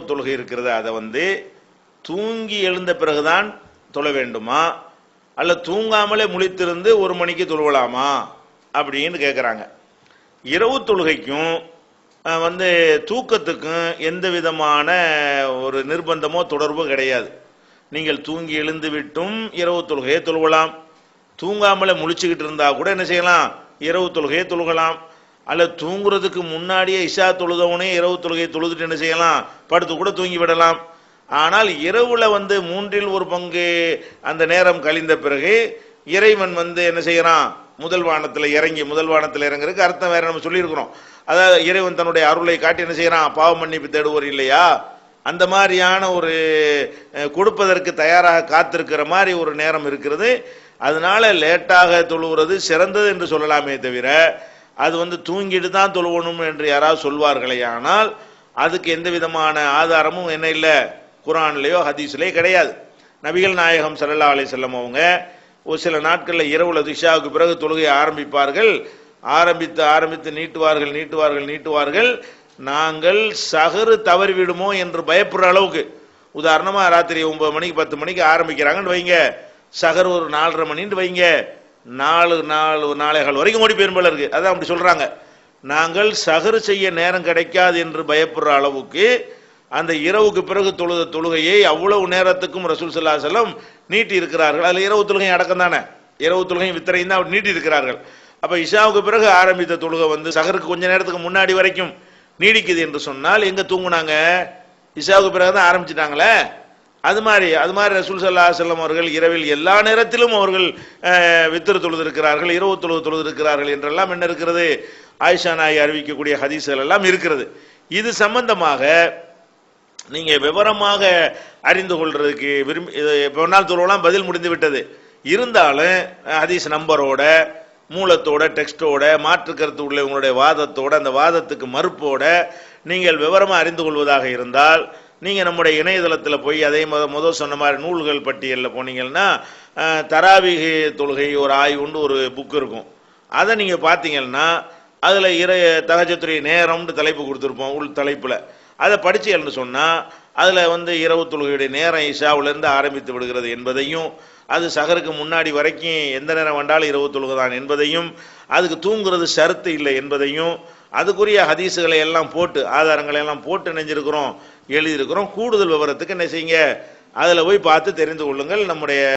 தொழுகை இருக்கிறது அதை வந்து தூங்கி எழுந்த பிறகுதான் தொழ வேண்டுமா? அல்ல தூங்காமலே முழித்திருந்து ஒரு மணிக்கு தொழுவலாமா? அப்படின்னு கேட்குறாங்க இரவு தொழுகைக்கும் வந்து தூக்கத்துக்கும் எந்த விதமான ஒரு நிர்பந்தமோ தொடர்போ கிடையாது. நீங்கள் தூங்கி எழுந்து விட்டும் இரவு தொழுகையை தொழுவலாம். தூங்காமலே முழிச்சுக்கிட்டு இருந்தா கூட என்ன செய்யலாம்? இரவு தொழுகையை தொழுகலாம். அல்ல தூங்குறதுக்கு முன்னாடியே இஷா தொழுதவனே இரவு தொழுகையை தொழுதுட்டு என்ன செய்யலாம்? படுத்து கூட தூங்கி விடலாம். ஆனால் இரவுல வந்து மூன்றில் ஒரு பங்கு அந்த நேரம் கழிந்த பிறகு இறைவன் வந்து என்ன செய்யறான்? முதல் வானத்தில் இறங்கி முதல் வானத்தில் இறங்குறதுக்கு அர்த்தம் வேற நம்ம சொல்லியிருக்கிறோம். அதாவது இறைவன் தன்னுடைய அருளை காட்டி என்ன செய்யறான்? பாவ மன்னிப்பு தேடுவோர் இல்லையா? அந்த மாதிரியான ஒரு கொடுப்பதற்கு தயாராக காத்திருக்கிற மாதிரி ஒரு நேரம் இருக்கிறது. அதனால லேட்டாக தொழுகிறது சிறந்தது என்று சொல்லலாமே தவிர அது வந்து தூங்கிட்டு தான் தொழுவணும் என்று யாராவது சொல்வார்களே ஆனால் அதுக்கு எந்த விதமான ஆதாரமும் என்ன இல்லை? குரான்லேயோ ஹதீஸ்லேயோ கிடையாது. நபிகள் நாயகம் சல்லா அலி செல்லம் அவங்க ஒரு சில நாட்களில் இரவுல துஷாவுக்கு பிறகு தொழுகையை ஆரம்பிப்பார்கள். ஆரம்பித்து ஆரம்பித்து நீட்டுவார்கள் நீட்டுவார்கள் நீட்டுவார்கள். நாங்கள் சகரு தவறிவிடுமோ என்று பயப்படுற அளவுக்கு. உதாரணமாக ராத்திரி ஒன்பது மணிக்கு பத்து மணிக்கு ஆரம்பிக்கிறாங்கன்னு வைங்க. சகர் ஒரு நாலரை மணின்னு வைங்க. நாலு நாலு நாளைகள் வரைக்கும் ஓடி போயிரும் போல இருக்கு. அதான் அப்படி சொல்றாங்க. நாங்கள் சகரு செய்ய நேரம் கிடைக்காது என்று பயப்படுற அளவுக்கு அந்த இரவுக்கு பிறகு தொழுத தொழுகையை அவ்வளவு நேரத்துக்கும் ரசூல் சல்லா செல்லம் நீட்டி இருக்கிறார்கள். அதுல இரவு தொழுகை அடக்கம் தானே? இரவு தொழுகையும் வித்தரையும் தான் நீட்டி இருக்கிறார்கள். அப்ப இஷாவுக்கு பிறகு ஆரம்பித்த தொழுகை வந்து சகருக்கு கொஞ்ச நேரத்துக்கு முன்னாடி வரைக்கும் நீடிக்குது என்று சொன்னால் எங்க தூங்குனாங்க? இஷாவுக்கு பிறகு தான் ஆரம்பிச்சிட்டாங்களே? அது மாதிரி அது மாதிரி ரசூல் சல்லா செல்லம் அவர்கள் இரவில் எல்லா நேரத்திலும் அவர்கள் வித்திரு தொழுதிருக்கிறார்கள் இரவு தொழுது தொழுதிருக்கிறார்கள் என்றெல்லாம் என்ன இருக்கிறது? ஆயிஷா நாய் அறிவிக்கக்கூடிய ஹதீஸ்கள் எல்லாம் இருக்கிறது. இது சம்பந்தமாக நீங்கள் விவரமாக அறிந்து கொள்றதுக்கு விரும்பி பொன்னால் எப்ப தொழுவலாம் பதில் முடிந்து விட்டது. இருந்தாலும் ஹதீஸ் நம்பரோட மூலத்தோட டெக்ஸ்டோட மாற்று கருத்து உள்ள உங்களுடைய வாதத்தோட அந்த வாதத்துக்கு மறுப்போட நீங்கள் விவரமாக அறிந்து கொள்வதாக இருந்தால் நீங்கள் நம்முடைய இணையதளத்தில் போய் அதே முத முதல் சொன்ன மாதிரி நூல்கள் பட்டியலில் போனீங்கன்னா தராவிக தராவிகை தொழுகை ஒரு ஆய்வுண்டு ஒரு புக் இருக்கும். அதை நீங்கள் பார்த்தீங்கன்னா அதில் இர தகஜத்துறை நேரம்னு தலைப்பு கொடுத்துருப்போம் உள் தலைப்பில். அதை படிச்சீங்கன்னு சொன்னால் அதில் வந்து இரவு தொழுகையுடைய நேரம் இஷாவுல ஆரம்பித்து விடுகிறது என்பதையும் அது சகருக்கு முன்னாடி வரைக்கும் எந்த நேரம் வந்தாலும் இரவு தொழுகைதான் என்பதையும் அதுக்கு தூங்குறது ஷரத்து இல்லை என்பதையும் அதுக்குரிய ஹதீஸுகளை எல்லாம் போட்டு ஆதாரங்களை எல்லாம் போட்டு நினைஞ்சிருக்கிறோம் எழுதியிருக்கிறோம். கூடுதல் விவரத்துக்கு என்ன செய்யுங்க? அதில் போய் பார்த்து தெரிந்து கொள்ளுங்கள். நம்முடைய